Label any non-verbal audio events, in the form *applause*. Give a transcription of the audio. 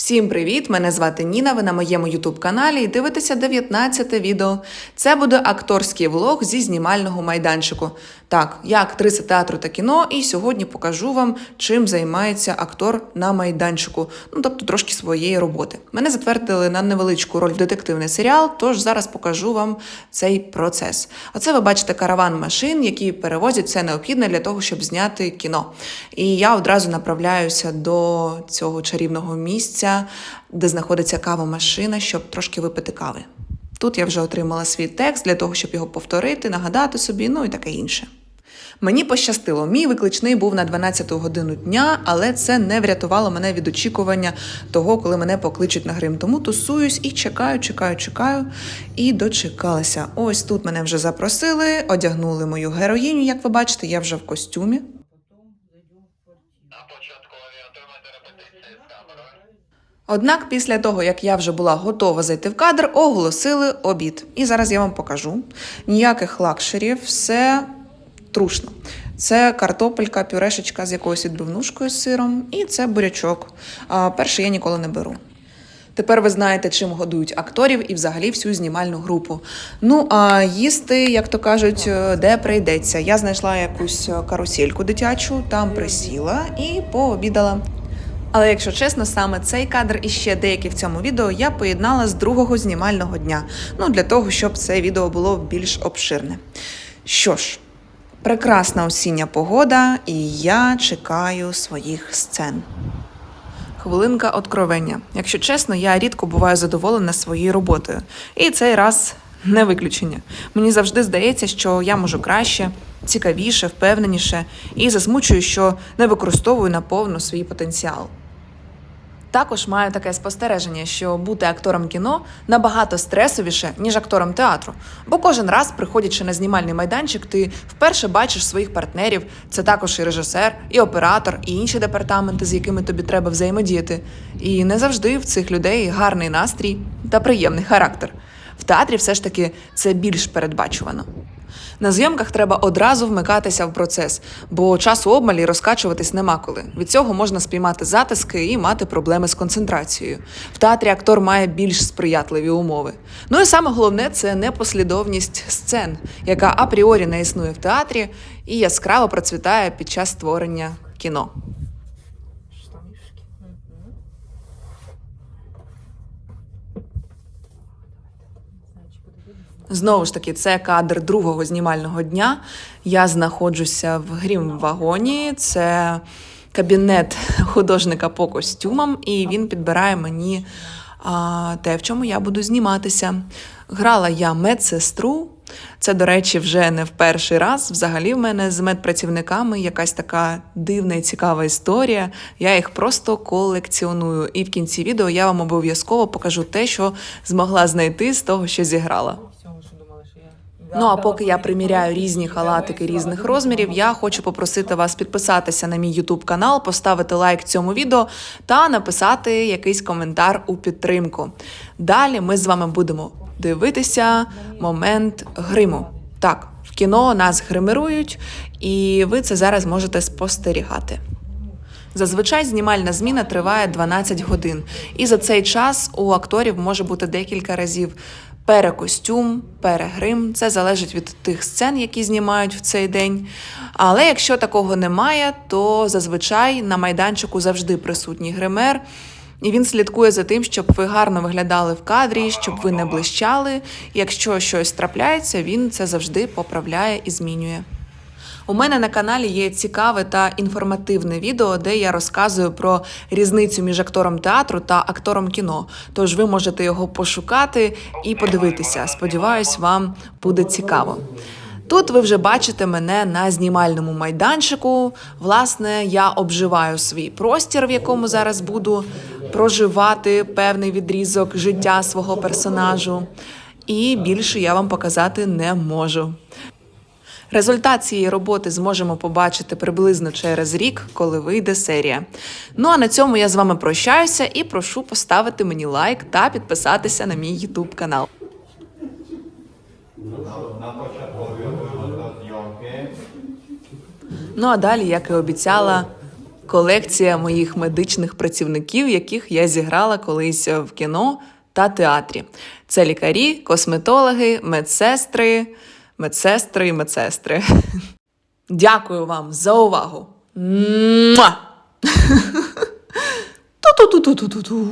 Всім привіт! Мене звати Ніна. Ви на моєму ютуб каналі і дивитеся 19 відео. Це буде акторський влог зі знімального майданчику. Так, я актриса театру та кіно, і сьогодні покажу вам, чим займається актор на майданчику, ну тобто трошки своєї роботи. Мене затвердили на невеличку роль в детективний серіал, тож зараз покажу вам цей процес. Оце ви бачите караван машин, які перевозять все необхідне для того, щоб зняти кіно. І я одразу направляюся до цього чарівного місця, де знаходиться кавомашина, щоб трошки випити кави. Тут я вже отримала свій текст для того, щоб його повторити, нагадати собі, ну і таке інше. Мені пощастило, мій викличний був на 12-ту годину дня, але це не врятувало мене від очікування того, коли мене покличуть на грим. Тому тусуюсь і чекаю, чекаю, чекаю. І дочекалася. Ось тут мене вже запросили, одягнули мою героїню, як ви бачите, я вже в костюмі. Однак після того, як я вже була готова зайти в кадр, оголосили обід. І зараз я вам покажу. Ніяких лакшерів, все трушно. Це картопелька, пюрешечка з якоюсь відбивнушкою з сиром, і це бурячок. А, перший я ніколи не беру. Тепер ви знаєте, чим годують акторів і взагалі всю знімальну групу. Ну а їсти, як то кажуть, е, де прийдеться. Я знайшла якусь е, карусельку дитячу, там присіла і пообідала. Але якщо чесно, саме цей кадр і ще деякі в цьому відео я поєднала з другого знімального дня. Ну для того, щоб це відео було більш обширне. Що ж, прекрасна осіння погода, і я чекаю своїх сцен. Хвилинка откровення. Якщо чесно, я рідко буваю задоволена своєю роботою. І цей раз не виключення. Мені завжди здається, що я можу краще, цікавіше, впевненіше і засмучую, що не використовую наповну свій потенціал. Також маю таке спостереження, що бути актором кіно набагато стресовіше, ніж актором театру. Бо кожен раз, приходячи на знімальний майданчик, ти вперше бачиш своїх партнерів. Це також і режисер, і оператор, і інші департаменти, з якими тобі треба взаємодіяти. І не завжди в цих людей гарний настрій та приємний характер. В театрі все ж таки це більш передбачувано. На зйомках треба одразу вмикатися в процес, бо часу обмаль і розкачуватись нема коли. Від цього можна спіймати затиски і мати проблеми з концентрацією. В театрі актор має більш сприятливі умови. Ну і саме головне це непослідовність сцен, яка апріорі не існує в театрі і яскраво процвітає під час створення кіно. Знову ж таки, це кадр другого знімального дня. Я знаходжуся в грім-вагоні. Це кабінет художника по костюмам, і він підбирає мені а, те, в чому я буду зніматися. Грала я медсестру. Це, до речі, вже не в перший раз. Взагалі, в мене з медпрацівниками якась така дивна і цікава історія. Я їх просто колекціоную. І в кінці відео я вам обов'язково покажу те, що змогла знайти з того, що зіграла. Ну а поки я приміряю різні халатики різних розмірів, я хочу попросити вас підписатися на мій YouTube канал, поставити лайк цьому відео та написати якийсь коментар у підтримку. Далі ми з вами будемо дивитися момент гриму. Так, в кіно нас гримирують, і ви це зараз можете спостерігати. Зазвичай знімальна зміна триває 12 годин, і за цей час у акторів може бути декілька разів перекостюм, перегрим. Це залежить від тих сцен, які знімають в цей день. Але якщо такого немає, то зазвичай на майданчику завжди присутній гример. І він слідкує за тим, щоб ви гарно виглядали в кадрі, щоб ви не блищали. Якщо щось трапляється, він це завжди поправляє і змінює. У мене на каналі є цікаве та інформативне відео, де я розказую про різницю між актором театру та актором кіно. Тож ви можете його пошукати і подивитися. Сподіваюсь, вам буде цікаво. Тут ви вже бачите мене на знімальному майданчику. Власне, я обживаю свій простір, в якому зараз буду проживати певний відрізок життя свого персонажу. І більше я вам показати не можу. Результат цієї роботи зможемо побачити приблизно через рік, коли вийде серія. Ну а на цьому я з вами прощаюся і прошу поставити мені лайк та підписатися на мій YouTube канал. Зйомки. Ну а далі, як і обіцяла, колекція моїх медичних працівників, яких я зіграла колись в кіно та театрі. Це лікарі, косметологи, медсестри, медсестри і медсестри. *laughs* Дякую вам за увагу. *laughs* Ту-ту-ту-ту-ту-ту-ту.